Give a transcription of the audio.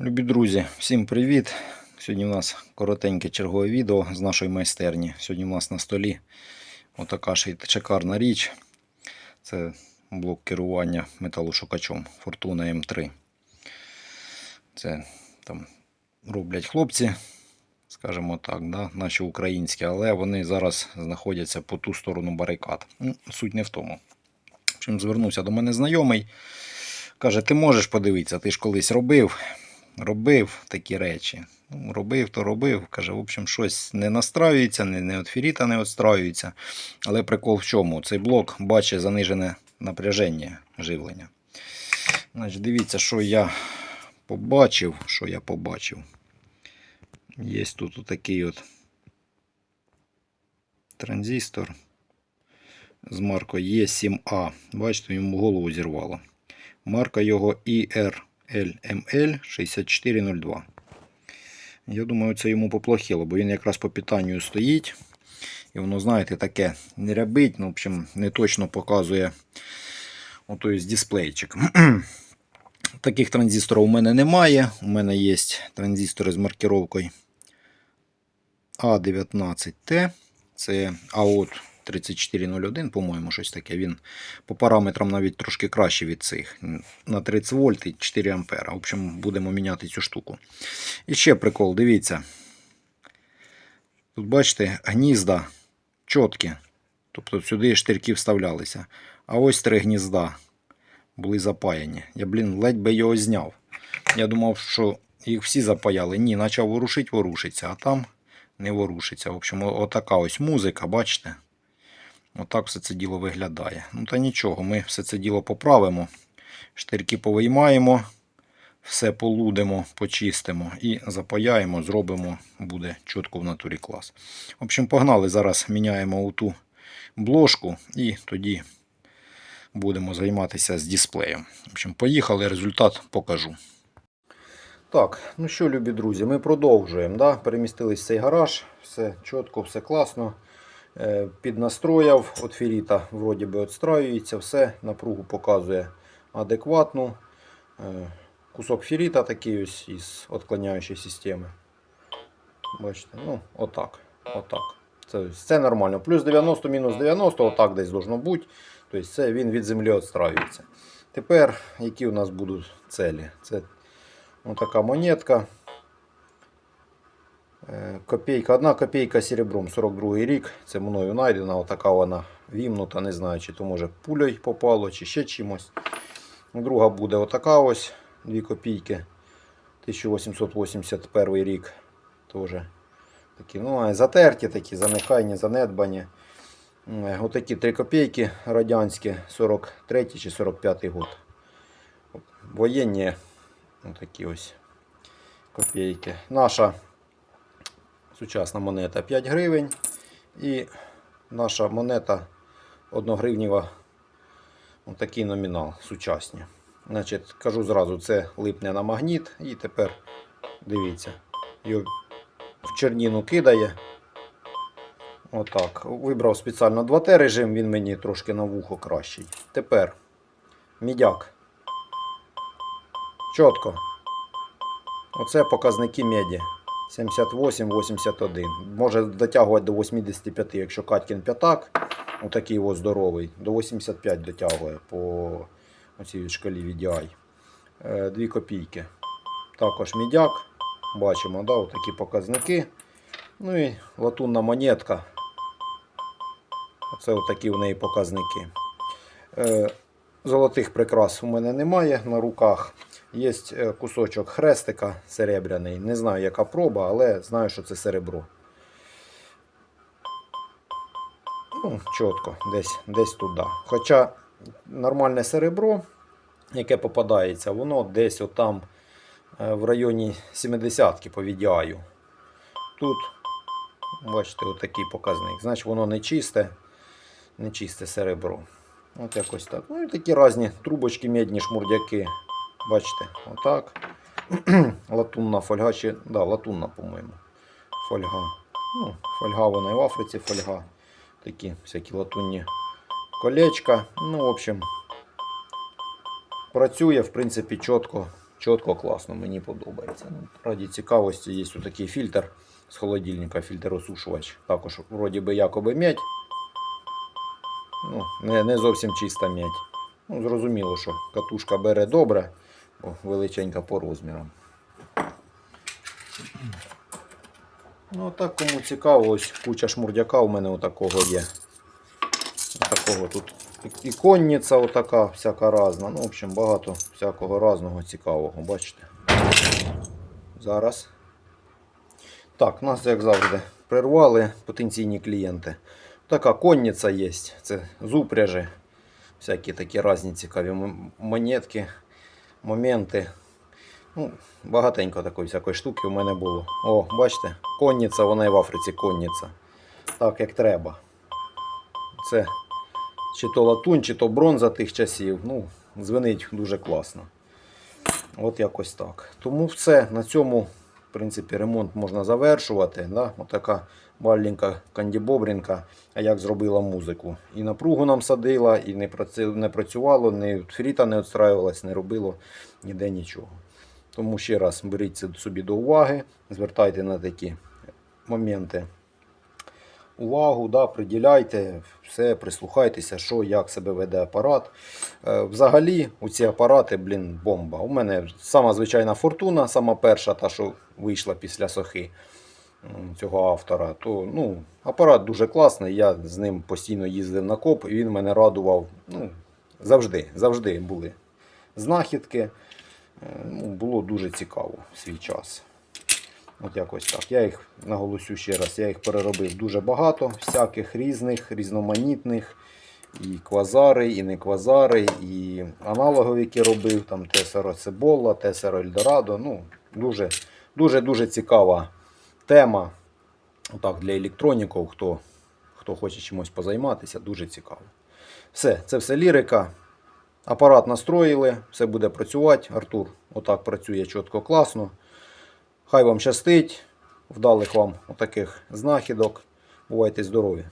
Любі друзі, всім привіт! Сьогодні у нас коротеньке чергове відео з нашої майстерні. Сьогодні у нас на столі отака шикарна річ. Це блок керування металошукачом Fortuna M3. Це там роблять хлопці, скажімо так, да, наші українські, але вони зараз знаходяться по ту сторону барикад. Ну, Суть не в тому. Общем, звернувся до мене знайомий. Каже, ти можеш подивитися, ти ж колись робив робив такі речі. Ну, робив, то робив. Каже, в общем, щось не настраюється, не, не от феріта не відстраюється. Але прикол в чому? Цей блок бачить занижене напряження живлення. Значить, Дивіться, що я побачив. Що я побачив. Є тут такий от транзистор з маркою E7A. Бачите, йому голову зірвало. Марка його IR. LML 6402. Я думаю, це йому поплохіло, бо він якраз по питанню стоїть. І воно, знаєте, таке не рябить, ну, в общем, не точно показує отой дисплейчик. Таких транзисторів у мене немає. У мене є транзистори з маркировкою А19Т. Це AOT 3401, по-моєму, щось таке. Він по параметрам навіть трошки краще від цих. На 30 вольт і 4 ампера. В общем, будемо міняти цю штуку. І ще прикол, дивіться. Тут бачите, гнізда чіткі. Тобто сюди штирки вставлялися. А ось три гнізда були запаяні. Я, блін, ледь би його зняв. Я думав, що їх всі запаяли. Ні, почав ворушить, ворушиться, а там не ворушиться. В общем, отака ось музика, бачите? Отак все це діло виглядає. Ну та нічого, ми все це діло поправимо. Штирки повиймаємо, все полудимо, почистимо і запаяємо, зробимо, буде чітко в натурі клас. В общем, погнали, зараз міняємо ту бложку і тоді будемо займатися з дисплеєм. В общем, поїхали, результат покажу. Так, ну що, любі друзі, ми продовжуємо. Да? Перемістились в цей гараж, все чітко, все класно. Е, піднастрояв, от феріта вроді би відстраюється, все, напругу показує адекватну. Е, Кусок феріта такий ось із відклоняючої системи. Бачите, ну, отак. отак. Це, це нормально. Плюс 90, мінус 90, отак десь должно бути. Тобто це він від землі відстраюється. Тепер, які у нас будуть целі? Це така монетка. Копійка, одна копійка серебром 42 рік. Це мною знайдена. Отака вона вімнута. Не знаю, чи то може пулею попало, чи ще чимось. Друга буде отака ось 2 копійки. 1881 рік. Теж такі, ну, затерті, такі, занехайні, занедбані. Е, Отакі 3 копійки радянські, 43 чи 45 год. Воєнні отакі ось копійки. Наша Сучасна монета 5 гривень. І наша монета 1 гривнєва такий номінал сучасні. Значить, Кажу зразу, це липне на магніт. І тепер дивіться, його в черніну кидає. Отак. Вибрав спеціально 2Т режим, він мені трошки на вухо кращий. Тепер мідяк. Чітко. Оце показники меді. 78-81. Може дотягувати до 85, якщо Каткін п'ятак, отакий ось здоровий, до 85 дотягує по цій шкалі VDI. 2 копійки. Також мідяк. Бачимо, да, отакі показники. Ну і латунна монетка. Оце отакі в неї показники. Е, золотих прикрас у мене немає на руках. Є е, кусочок хрестика серебряний. Не знаю, яка проба, але знаю, що це серебро. Ну, Чітко, десь десь туди. Хоча нормальне серебро, яке попадається, воно десь отам е, в районі 70-ки по VDI. Тут, бачите, отакий показник. Значить, воно не чисте, не чисте серебро. От якось так. Ну і такі різні трубочки, медні шмурдяки. Бачите, отак. латунна фольга чи. Да, латунна, по-моєму. Фольга. Ну, Фольга вона і в Африці фольга. Такі всякі латунні колечка. Ну, в общем, працює, в принципі, чітко, Чітко, класно, мені подобається. Ну, раді цікавості є такий фільтр з холодильника, фільтр осушувач. Також вроді би якоби м'ять. Ну, не, не зовсім чиста м'ять. Ну, зрозуміло, що катушка бере добре, величенька по розмірам. Ну, так кому цікаво, ось куча шмурдяка у мене отакого є. Отакого тут і- конниця отака, всяка разна. Ну, в общем, багато всякого разного цікавого, бачите. Зараз. Так, нас, як завжди, прервали потенційні клієнти. Така конниця є. Це з. Всякі такі різні цікаві монетки, моменти. Ну, багатенько такої всякої штуки у мене було. О, бачите, конниця, вона і в Африці конниця. Так, як треба. Це чи то латунь, чи то бронза тих часів. Ну, Звенить дуже класно. От якось так. Тому все. На цьому, в принципі, ремонт можна завершувати. Да? Отака маленька кандібобрінка, а як зробила музику. І напругу нам садила, і не, працювало, не фріта не відстраювалась, не робило ніде нічого. Тому ще раз беріть це собі до уваги, звертайте на такі моменти увагу, да, приділяйте, все, прислухайтеся, що, як себе веде апарат. Е, Взагалі, у ці апарати, блін, бомба. У мене сама звичайна фортуна, сама перша, та, що вийшла після сохи цього автора. То, ну, апарат дуже класний. Я з ним постійно їздив на коп, і він мене радував. Ну, завжди, завжди були знахідки. Е, Ну, було дуже цікаво свій час. От якось так. Я їх наголосю ще раз, я їх переробив дуже багато, всяких різних, різноманітних. І квазари, і не квазари, і аналогові, які робив, там Тесеро Цебола, Тесеро Ельдорадо. Ну, дуже, дуже, дуже цікава тема. Отак, для електроніків, хто, хто хоче чимось позайматися, дуже цікаво. Все, це все лірика. Апарат настроїли, все буде працювати. Артур отак працює чітко, класно. Хай вам щастить, вдалих вам отаких знахідок. Бувайте здорові!